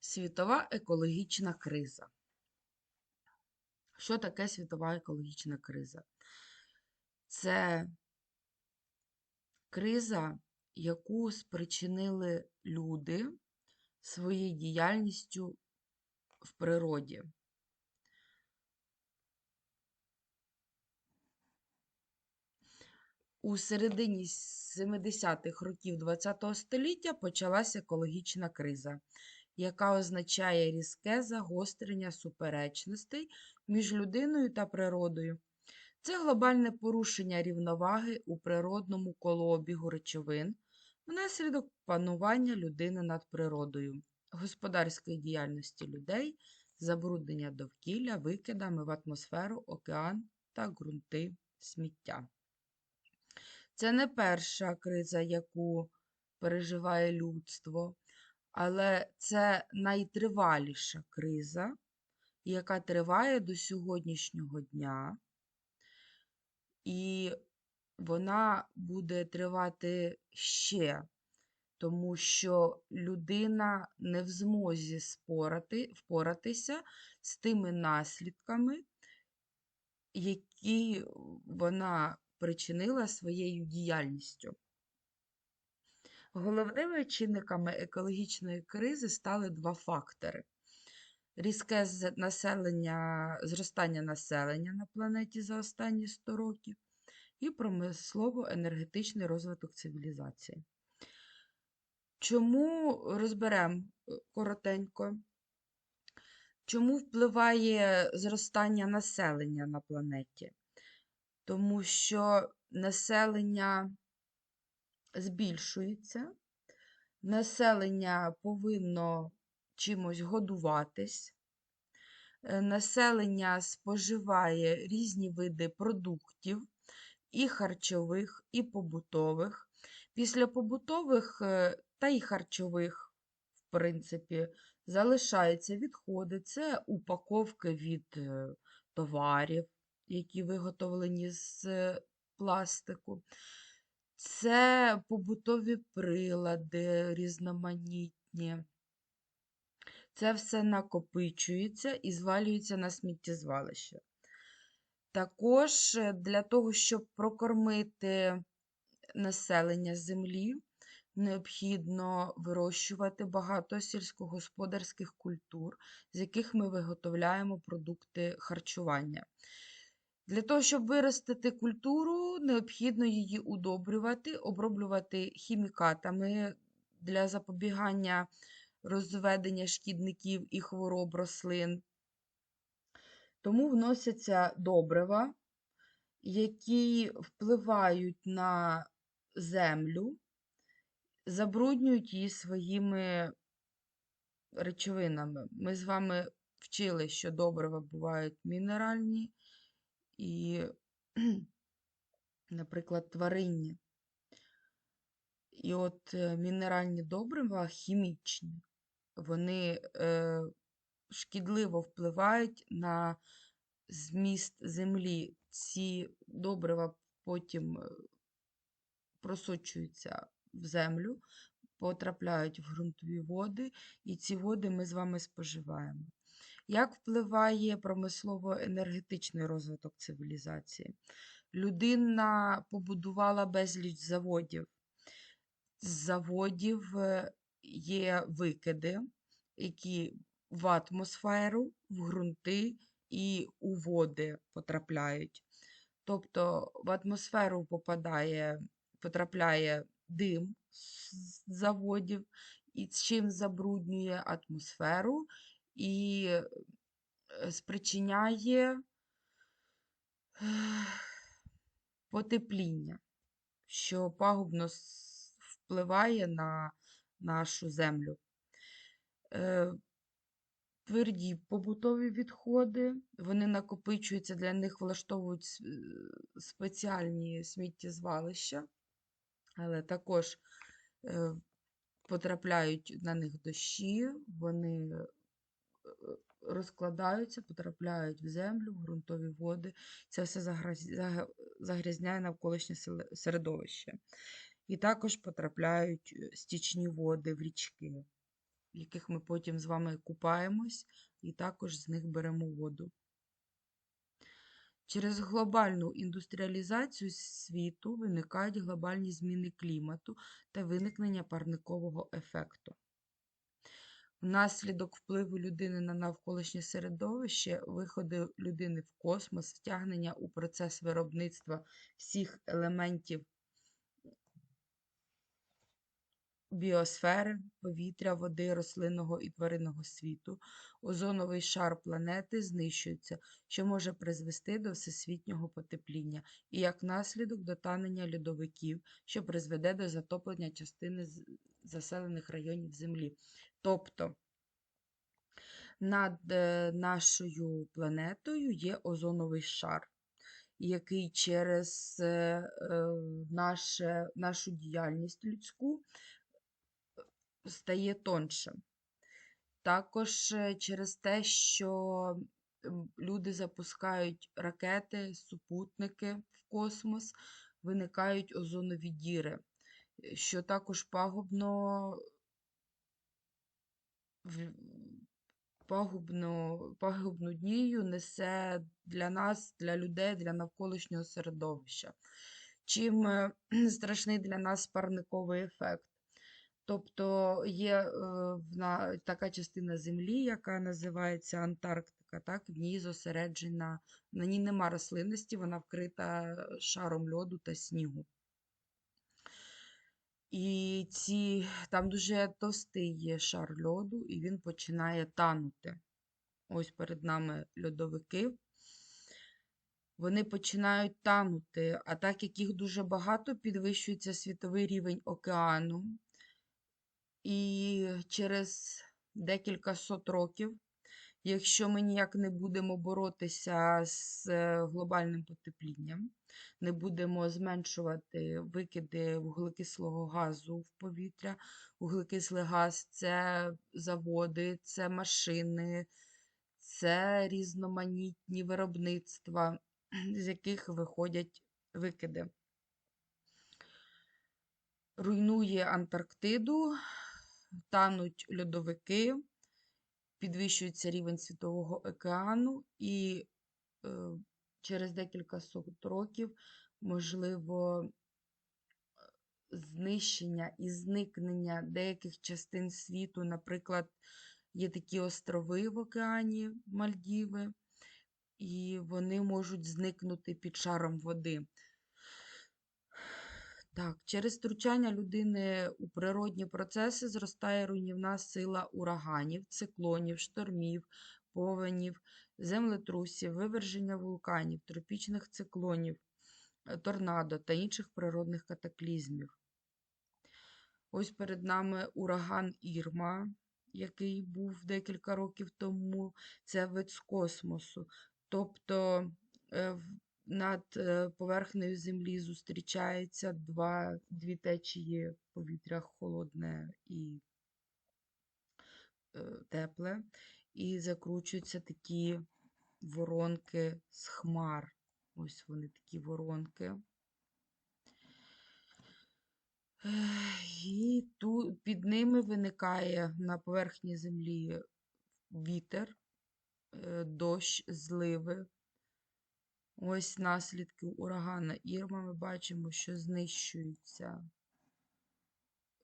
Світова екологічна криза. Що таке світова екологічна криза? Це криза, яку спричинили люди своєю діяльністю в природі. У середині 70-х років ХХ століття почалася екологічна криза, яка означає різке загострення суперечностей між людиною та природою. Це глобальне порушення рівноваги у природному колообігу речовин внаслідок панування людини над природою, господарської діяльності людей, забруднення довкілля викидами в атмосферу, океан та ґрунти сміття. Це не перша криза, яку переживає людство, але це найтриваліша криза, яка триває до сьогоднішнього дня, і вона буде тривати ще, тому що людина не в змозі спорати, впоратися з тими наслідками, які вона причинила своєю діяльністю. Головними чинниками екологічної кризи стали два фактори: різке населення, зростання населення на планеті за останні 100 років і промислово-енергетичний розвиток цивілізації. Чому розберемо коротенько? Чому впливає зростання населення на планеті? Тому що населення збільшується, населення повинно чимось годуватись, е, населення споживає різні види продуктів, і харчових, і побутових. Після побутових е, та й харчових, в принципі, залишаються відходи. Це упаковки від е, товарів, які виготовлені з пластику. Це побутові прилади різноманітні. Це все накопичується і звалюється на сміттєзвалище. Також е, для того, щоб прокормити населення землі, необхідно вирощувати багато сільськогосподарських культур, з яких ми виготовляємо продукти харчування. Для того, щоб виростити культуру, необхідно її удобрювати, оброблювати хімікатами для запобігання розведення шкідників і хвороб рослин. Тому вносяться добрива, які впливають на землю, забруднюють її своїми речовинами. Ми з вами вчили, що добрива бувають мінеральні і, наприклад, тваринні. І от е, мінеральні добрива хімічні, вони е, шкідливо впливають на зміст землі. Ці добрива потім е, просочуються в землю, потрапляють в ґрунтові води, і ці води ми з вами споживаємо. Як впливає промислово-енергетичний розвиток цивілізації? Людина побудувала безліч заводів. З заводів е, є викиди, які в атмосферу, в ґрунти і у води потрапляють. Тобто в атмосферу попадає, потрапляє дим з заводів, і чим забруднює атмосферу і е, спричиняє потепління, що пагубно впливає на нашу землю. Е, Тверді побутові відходи, вони накопичуються, для них влаштовують е, спеціальні сміттєзвалища, але також потрапляють на них дощі, вони розкладаються, потрапляють в землю, в ґрунтові води. Це все загрязняє навколишнє середовище. І також потрапляють е, стічні води в річки. в яких ми потім з вами купаємось, і також з них беремо воду. Через глобальну індустріалізацію світу виникають глобальні зміни клімату та виникнення парникового ефекту. Внаслідок впливу людини на навколишнє середовище, виходи людини в космос, втягнення у процес виробництва всіх елементів біосфери, повітря, води, рослинного і тваринного світу, озоновий шар планети знищується, що може призвести до всесвітнього потепління і як наслідок до танення льодовиків, що призведе до затоплення частини заселених районів Землі. Тобто над е, нашою планетою є озоновий шар, який через е, е, наше, нашу діяльність людську стає тоншим. Також через те, що люди запускають ракети, супутники в космос, виникають озонові діри, що також пагубно пагубну, пагубну дію несе для нас, для людей, для навколишнього середовища. Чим е, страшний для нас парниковий ефект? Тобто є е, така частина Землі, яка називається Антарктика, так, в ній зосереджена, на ній нема рослинності, вона вкрита шаром льоду та снігу. І ці, там дуже товстий є шар льоду, і він починає танути. Ось перед нами льодовики. Вони починають танути, а так як їх дуже багато, підвищується світовий рівень океану. І через декілька сот років, якщо ми ніяк не будемо боротися з е, глобальним потеплінням, не будемо зменшувати викиди вуглекислого газу в повітря. Вуглекислий газ це заводи, це машини, це різноманітні виробництва, з яких виходять викиди. Руйнує Антарктиду, тануть льодовики, підвищується рівень світового океану, і е, через декілька сот років можливо знищення і зникнення деяких частин світу. Наприклад, є такі острови в океані Мальдіви, і вони можуть зникнути під шаром води. Так, через втручання людини у природні процеси зростає руйнівна сила ураганів, циклонів, штормів, повенів, землетрусів, виверження вулканів, тропічних циклонів, е, торнадо та інших природних катаклізмів. Ось перед нами ураган Ірма, який був декілька років тому. Це вид з космосу. Тобто е, над е, поверхнею Землі зустрічаються два, дві течії повітря холодне і е, тепле, і закручуються такі воронки з хмар. Ось вони такі воронки. І ту, під ними виникає на поверхні землі вітер, е, дощ, зливи. Ось наслідки урагана Ірма. Ми бачимо, що знищуються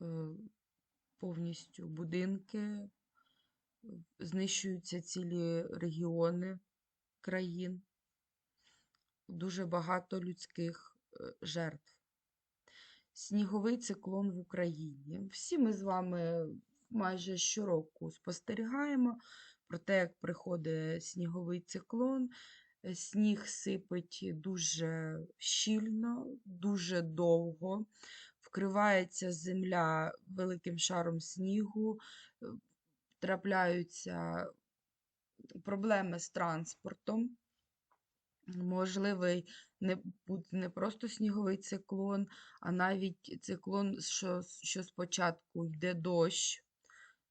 е, повністю будинки, знищуються цілі регіони країн, дуже багато людських е, жертв. Сніговий циклон в Україні. Всі ми з вами майже щороку спостерігаємо про те, як приходить сніговий циклон. Сніг сипить дуже щільно, дуже довго, вкривається земля великим шаром снігу, е, трапляються проблеми з транспортом. Можливий не не просто сніговий циклон, а навіть циклон, що, що спочатку йде дощ,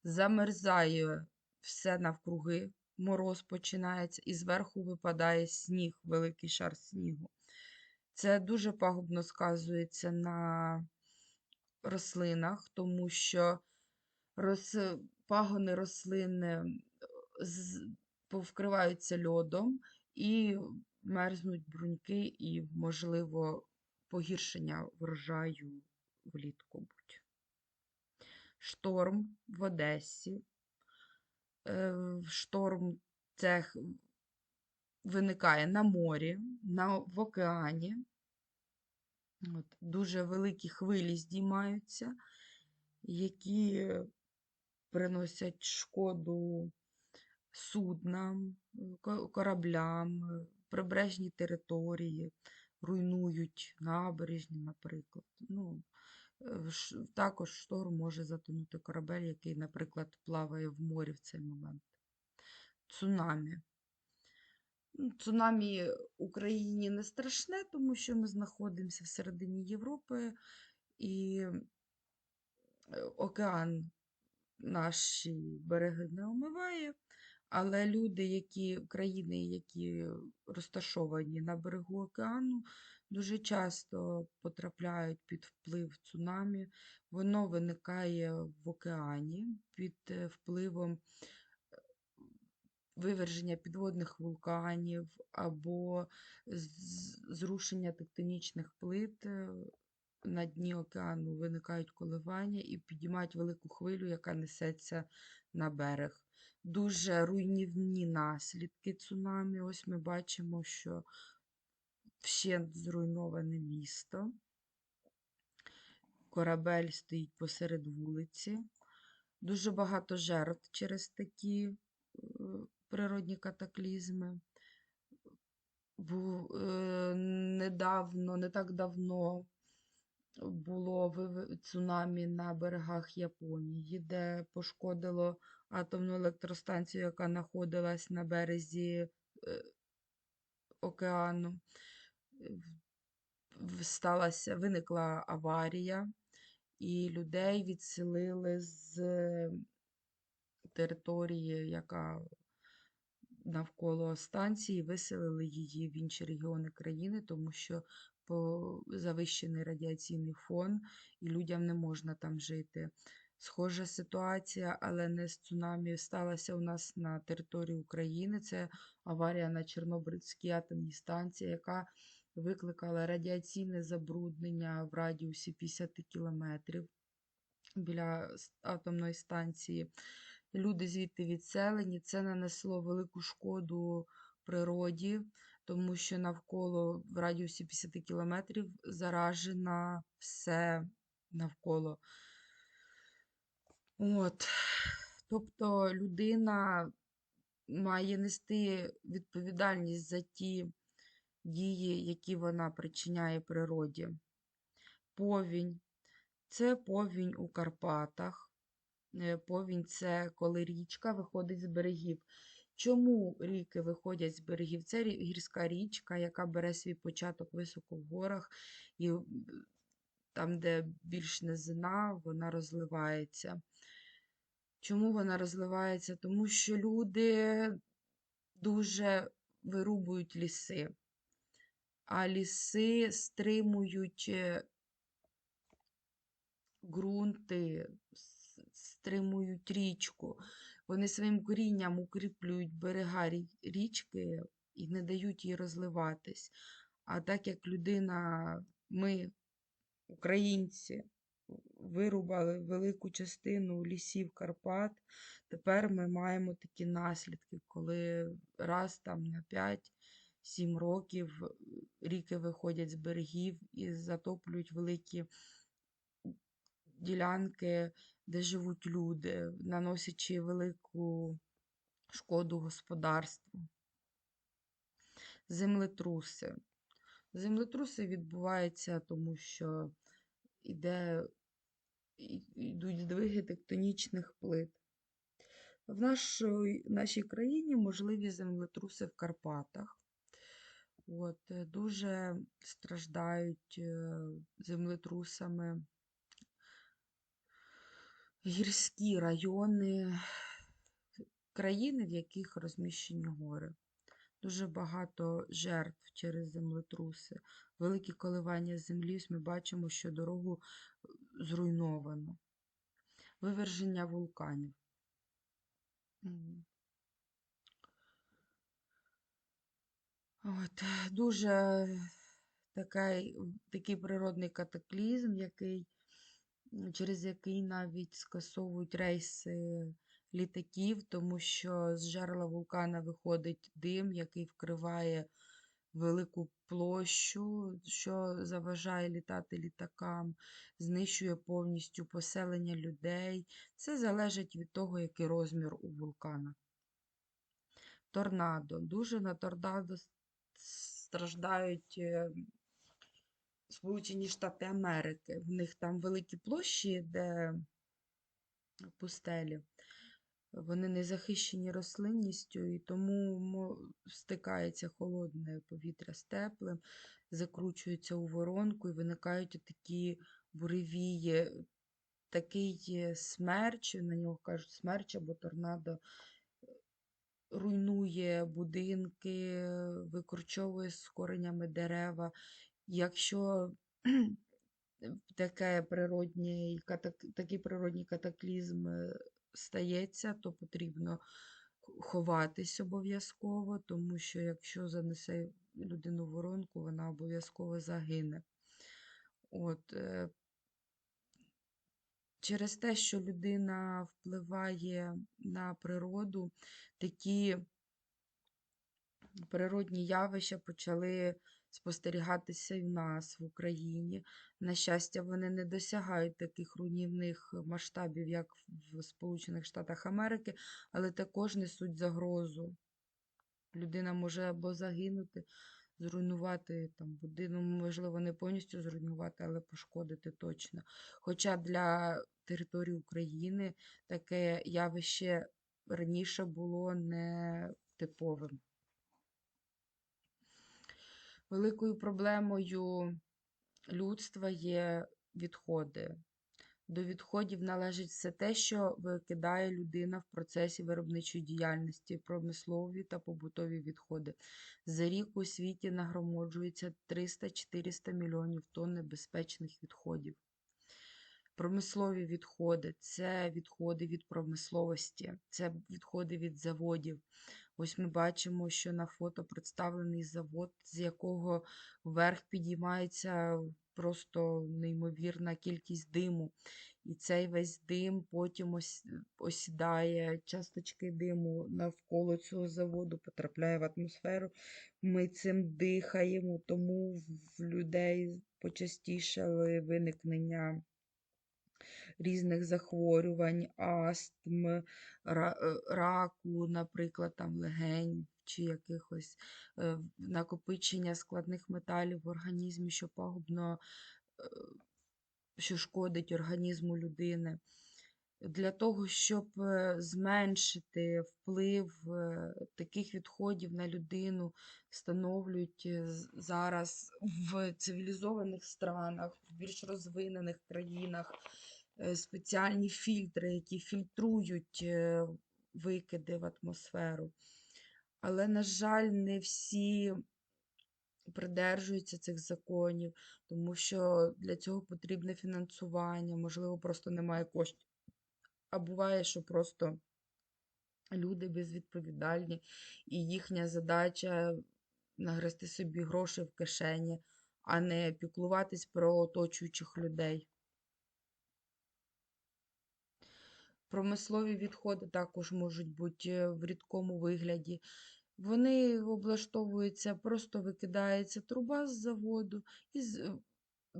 замерзає все навкруги, мороз починається, і зверху випадає сніг, великий шар снігу. Це дуже пагубно сказується на рослинах, тому що роз... пагони рослин е, з- повкриваються льодом і мерзнуть бруньки, і, можливо, погіршення врожаю влітку будь. Шторм в Одесі. Е, Шторм це х- виникає на морі, на, в океані. От, дуже великі хвилі здіймаються, які приносять шкоду суднам, кораблям, прибережні території, руйнують набережні, наприклад. Ну, також шторм може затонути корабель, який, наприклад, плаває в морі в цей момент. Цунамі. Цунамі Україні не страшне, тому що ми знаходимося всередині Європи, і е, океан наші береги не омиває. Але люди, які країни, які розташовані на берегу океану, дуже часто потрапляють під вплив цунамі. Воно виникає в океані під е, впливом виверження підводних вулканів або зрушення тектонічних плит е, на дні океану виникають коливання і підіймають велику хвилю, яка несеться на берег. Дуже руйнівні наслідки цунамі. Ось ми бачимо, що вщент зруйноване місто. Корабель стоїть посеред вулиці. Дуже багато жертв через такі е, природні катаклізми. Був е, недавно, не так давно було цунамі на берегах Японії, де пошкодило атомну електростанцію, яка знаходилась на березі е, океану. Сталася, виникла аварія, і людей відселили з території, яка навколо станції, виселили її в інші регіони країни, тому що завищений радіаційний фон, і людям не можна там жити. Схожа ситуація, але не з цунамі, сталася у нас на території України. Це аварія на Чорнобильській атомній станції, яка викликала радіаційне забруднення в радіусі 50 кілометрів біля атомної станції. Люди звідти відселені. Це нанесло велику шкоду природі, тому що навколо в радіусі 50 кілометрів заражена все навколо. От. Тобто людина має нести відповідальність за ті дії, які вона причиняє природі. Повінь. Це повінь у Карпатах. Е, Повінь це коли річка виходить з берегів. Чому ріки виходять з берегів? Це гірська річка, яка бере свій початок високо в горах, і там, де більш низина, вона розливається. Чому вона розливається? Тому що люди дуже вирубують ліси, а ліси стримують е, ґрунти, стримують річку. Вони своїм корінням укріплюють берега річки і не дають їй розливатись. А так як людина, ми, українці, вирубали велику частину лісів Карпат, тепер ми маємо такі наслідки, коли раз там на 5-7 років ріки виходять з берегів і затоплюють великі ділянки, де живуть люди, наносячи велику шкоду господарству. Землетруси. Землетруси відбуваються, тому що іде, і- йдуть здвиги тектонічних плит. В нашій, нашій країні можливі землетруси в Карпатах. От, е, дуже страждають е, землетрусами гірські райони країни, в яких розміщені гори. Дуже багато жертв через землетруси, великі коливання землі. Ми бачимо, що дорогу е, зруйновано. Виверження вулканів. От, дуже такий, такий природний катаклізм, який, через який навіть скасовують рейси літаків, тому що з жерла вулкана виходить дим, який вкриває велику площу, що заважає літати літакам, знищує повністю поселення людей. Це залежить від того, який розмір у вулкана. Торнадо. Дуже на торнадо страждають е, Сполучені Штати Америки. В них там великі площі, де пустелі. Вони не захищені рослинністю, і тому стикається холодне повітря з теплим, закручується у воронку і виникають такі буревії. Такий е, смерч, на нього кажуть смерч або торнадо, руйнує будинки, викорчовує з коренями дерева. Якщо таке природній, катак- такий природній катаклізм е, стається, то потрібно ховатись обов'язково, тому що якщо занесе людину воронку, вона обов'язково загине. От, е, через те, що людина впливає на природу, такі природні явища почали спостерігатися і в нас в Україні. На щастя, вони не досягають таких руйнівних масштабів, як в Сполучених Штатах Америки, але також несуть загрозу. Людина може або загинути, зруйнувати там будинок, можливо, не повністю зруйнувати, але пошкодити точно. Хоча для території України таке явище раніше було не типовим. Великою проблемою людства є відходи. До відходів належить все те, що викидає людина в процесі виробничої діяльності, промислові та побутові відходи. За рік у світі нагромоджується 300-400 мільйонів тонн небезпечних відходів. Промислові відходи це відходи від промисловості, це відходи від заводів. Ось ми бачимо, що на фото представлений завод, з якого вверх підіймається просто неймовірна кількість диму. І цей весь дим потім ос- осідає, часточки диму навколо цього заводу потрапляє в атмосферу. Ми цим дихаємо, тому в людей почастішали виникнення різних захворювань, астм, е, раку, наприклад, там легень чи якихось е, накопичення складних металів в організмі, що пагубно, е, що шкодить організму людини. Для того, щоб зменшити вплив таких відходів на людину, встановлюють зараз в цивілізованих странах, в більш розвинених країнах спеціальні фільтри, які фільтрують е, викиди в атмосферу. Але, на жаль, не всі придержуються цих законів, тому що для цього потрібне фінансування, можливо, просто немає коштів. А буває, що просто люди безвідповідальні, і їхня задача нагрести собі гроші в кишені, а не піклуватись про оточуючих людей. Промислові відходи також можуть бути е, в рідкому вигляді. Вони облаштовуються, просто викидається труба з заводу, і е,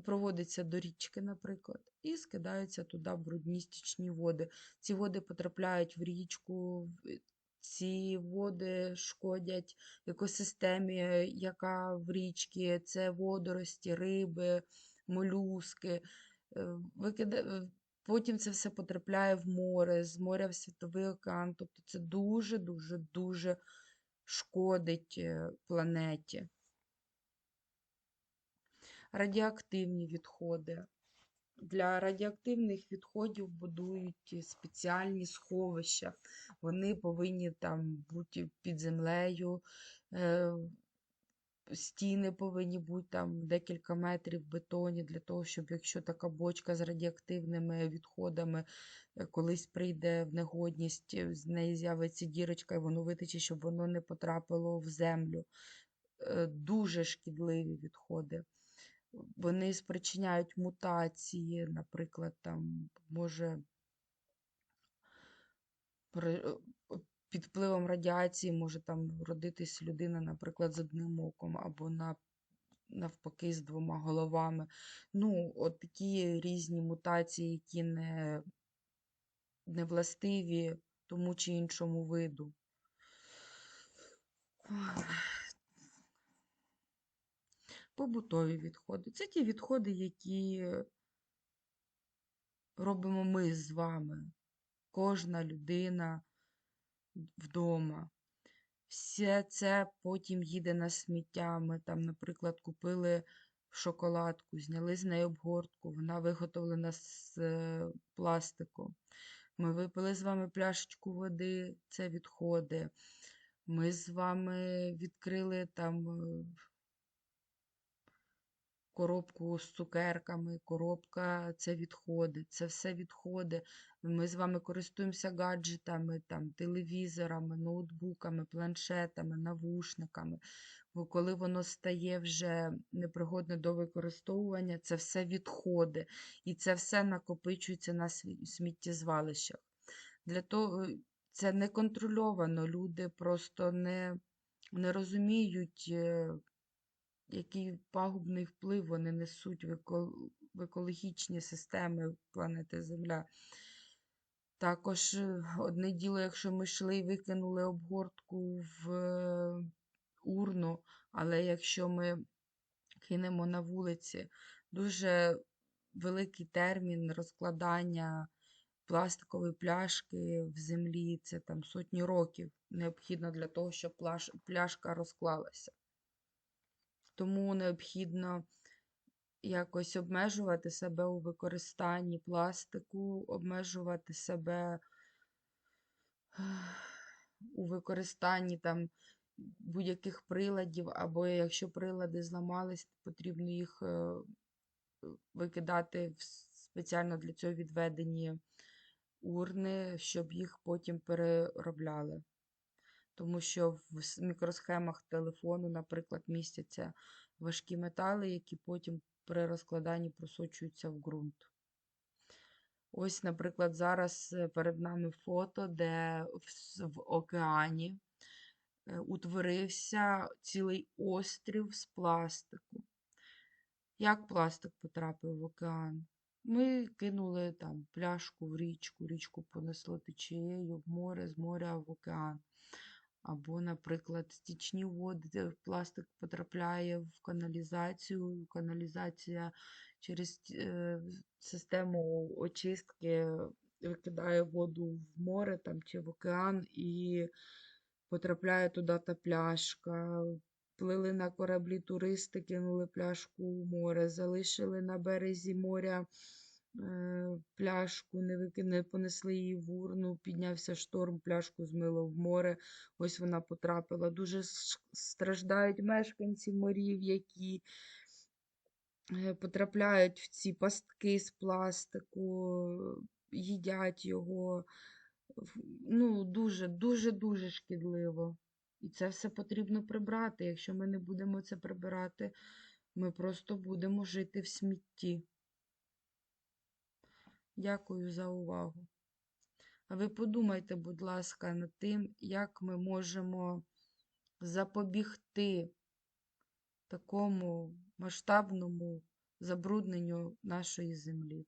проводиться до річки, наприклад, і скидаються туди брудні стічні води. Ці води потрапляють в річку, ці води шкодять екосистемі, е, яка в річці, це водорості, риби, молюски. Е, Викида... е, Потім це все потрапляє в море, з моря в світовий океан. Тобто це дуже, дуже, шкодить е, планеті. Радіоактивні відходи. Для радіоактивних відходів будують спеціальні сховища. Вони повинні там бути під землею, е, стіни повинні бути там декілька метрів в бетоні, для того, щоб якщо така бочка з радіоактивними відходами е, колись прийде в негодність, е, з неї з'явиться дірочка і воно витече, щоб воно не потрапило в землю. е, дуже шкідливі відходи. Вони спричиняють мутації, наприклад, там може під впливом радіації може там родитись людина, наприклад, з одним оком або на, навпаки з двома головами. Ну, от такі різні мутації, які не, не властиві тому чи іншому виду. Побутові відходи. Це ті відходи, які робимо ми з вами. Кожна людина вдома. Все це потім їде на сміття. Ми там, наприклад, купили шоколадку, зняли з неї обгортку, вона виготовлена з е, пластику. Ми випили з вами пляшечку води, це відходи. Ми з вами відкрили там е, коробку з цукерками, коробка це відходи, це все відходи. Ми з вами користуємося гаджетами, там, телевізорами, ноутбуками, планшетами, навушниками. Коли воно стає вже непригодне до використовування, це все відходи. І це все накопичується на сміттєзвалищах. Для того це не контрольовано. Люди просто не, не розуміють, е, який пагубний вплив вони несуть в, еко- в екологічні системи планети Земля. Також е, одне діло, якщо ми йшли і викинули обгортку в е, урну, але якщо ми кинемо на вулиці, дуже великий термін розкладання пластикової пляшки в землі, це там сотні років необхідно для того, щоб пляшка розклалася. Тому необхідно якось обмежувати себе у використанні пластику, обмежувати себе у використанні там будь-яких приладів, або якщо прилади зламались, потрібно їх е, викидати в спеціально для цього відведені урни, щоб їх потім переробляли. Тому що в мікросхемах телефону, наприклад, містяться важкі метали, які потім при розкладанні просочуються в ґрунт. Ось, наприклад, зараз е, перед нами фото, де в, океані е, утворився цілий острів з пластику. Як пластик потрапив в океан? Ми кинули там пляшку в річку, річку понесло течією в море, з моря в океан. Або, наприклад, стічні води, пластик потрапляє в каналізацію, каналізація через е, систему очистки викидає воду в море там, чи в океан і потрапляє туди та пляшка. Плили на кораблі туристи, кинули пляшку у море, залишили на березі моря пляшку, не, вики... не понесли її в урну, піднявся шторм, пляшку змило в море, ось вона потрапила. Дуже страждають мешканці морів, які е, потрапляють в ці пастки з пластику, їдять його. Ну, дуже, дуже, дуже шкідливо. І це все потрібно прибрати. Якщо ми не будемо це прибирати, ми просто будемо жити в смітті. Дякую за увагу. А ви подумайте, будь ласка, над тим, як ми можемо запобігти такому масштабному забрудненню нашої землі.